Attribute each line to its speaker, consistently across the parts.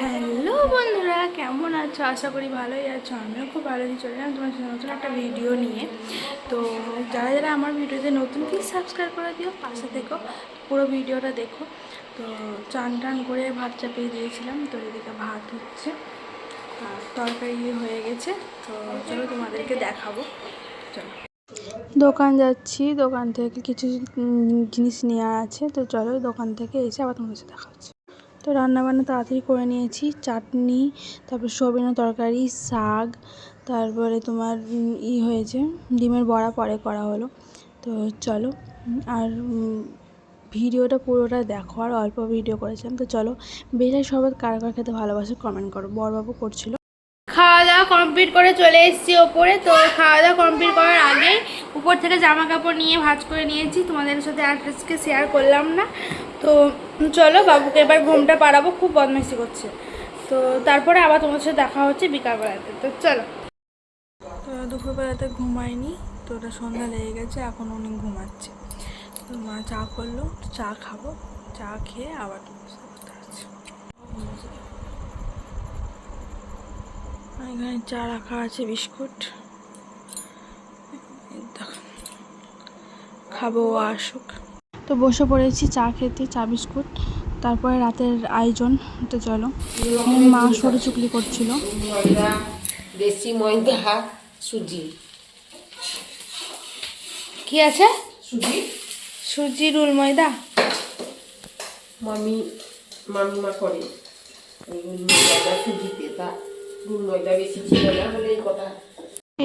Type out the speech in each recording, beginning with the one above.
Speaker 1: Hello বন্ধুরা, কেমন আছো? আশা করি ভালোই আছো। আমিও খুব ভালো আছি। চলে এলাম তোমার নতুন একটা ভিডিও নিয়ে। তো যারা যারা আমার ভিডিওতে নতুন প্লিজ সাবস্ক্রাইব করে দিও, পাশে থেকো, পুরো ভিডিওটা দেখো। তো চান টান করে ভাত চাপিয়ে দিয়েছিলাম, তো এদিকে ভাত হচ্ছে তরকারি হয়ে গেছে। তো চলো তোমাদেরকে দেখাবো। চলো। দোকান যাচ্ছি, দোকান থেকে কিছু জিনিস নেওয়া আছে। তো চলো দোকান থেকে এসে আবার তোমার সাথে দেখা হচ্ছে। তো রান্নাবান্না তাড়াতাড়ি করে নিয়েছি। চাটনি, তারপর সবিনা তরকারি, শাক, তারপরে তোমার ই হয়েছে, ডিমের বড়া পরে করা হলো। তো চলো আর ভিডিওটা পুরোটা দেখো, আর অল্প ভিডিও করেছিলাম। তো চলো বেশি সবাই কার কার খেতে ভালোবাসে কমেন্ট করো। বড়বাবু করছিল। খাওয়া দাওয়া কমপ্লিট করে চলে এসেছি ওপরে। তো খাওয়া দাওয়া কমপ্লিট করার আগে উপর থেকে জামা কাপড় নিয়ে ভাঁজ করে নিয়েছি। তোমাদের সাথে আজকে শেয়ার করলাম না। তো চলো বাবুকে এবার ঘুমটা পাড়াবো, খুব বদমাইশি করছে। তো তারপরে আবার তোমার সাথে দেখা হচ্ছে বিকালবেলাতে। তো চলো। তো দুপুরবেলাতে ঘুমায়নি তো ওটা সন্ধ্যা লেগে গেছে এখন উনি ঘুমাচ্ছে। তো মা চা করল চা খাব, চা খেয়ে আবার এখানে চা রাখা আছে, বিস্কুট। খাব আসুক। তো বসে পড়েছি চা খেতে চা বিস্কুট। তারপরে রাতের আয়োজন তো চলো। মা সরু চুকলি করছিল।
Speaker 2: ময়দা দেশি ময়দা সুজি।
Speaker 1: কি আছে?
Speaker 2: সুজি।
Speaker 1: সুজি রুল ময়দা।
Speaker 2: মামি মামিমা করে। ময়দা সুজিতে তা দুধ ময়দা বেশি ছিল না বলে এই কথা।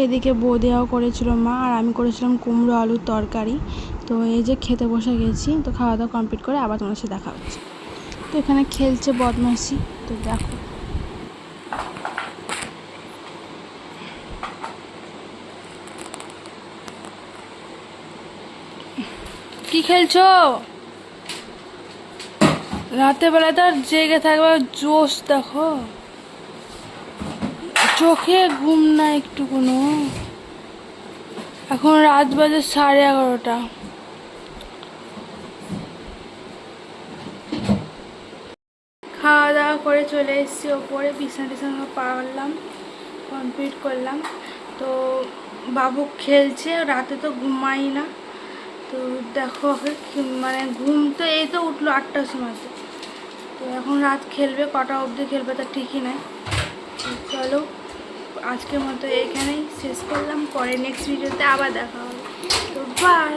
Speaker 1: এদিকে বৌদিয়াও করেছিল, মা আর আমি করেছিলাম কুমড়ো আলুর তরকারি। তো এই যে খেতে বসে গেছি, তো খাওয়া দাওয়া কমপ্লিট করে আবার তোমার সাথে দেখা হচ্ছে। তো এখানে খেলছে বদমাসি তো দেখো। কি খেলছো? রাতের আর জেগে থাকবে জোশ দেখো। চোখে ঘুম না একটু কোনো এখন রাত বাজে সাড়ে এগারোটা। খাওয়া দাওয়া করে চলে এসেছি ওপরে, বিছানা টিছানা পারলাম কমপ্লিট করলাম তো বাবু খেলছে, রাতে তো ঘুমাই না। তো দেখো মানে ঘুম তো এই তো উঠল আটটার সময়। তো তো এখন রাত খেলবে, কটা অবধি খেলবে তার ঠিকই নাই। চলো। আজকের মতো এখানেই শেষ করলাম। পরে নেক্সট ভিডিওতে আবার দেখা হবে। তো বাই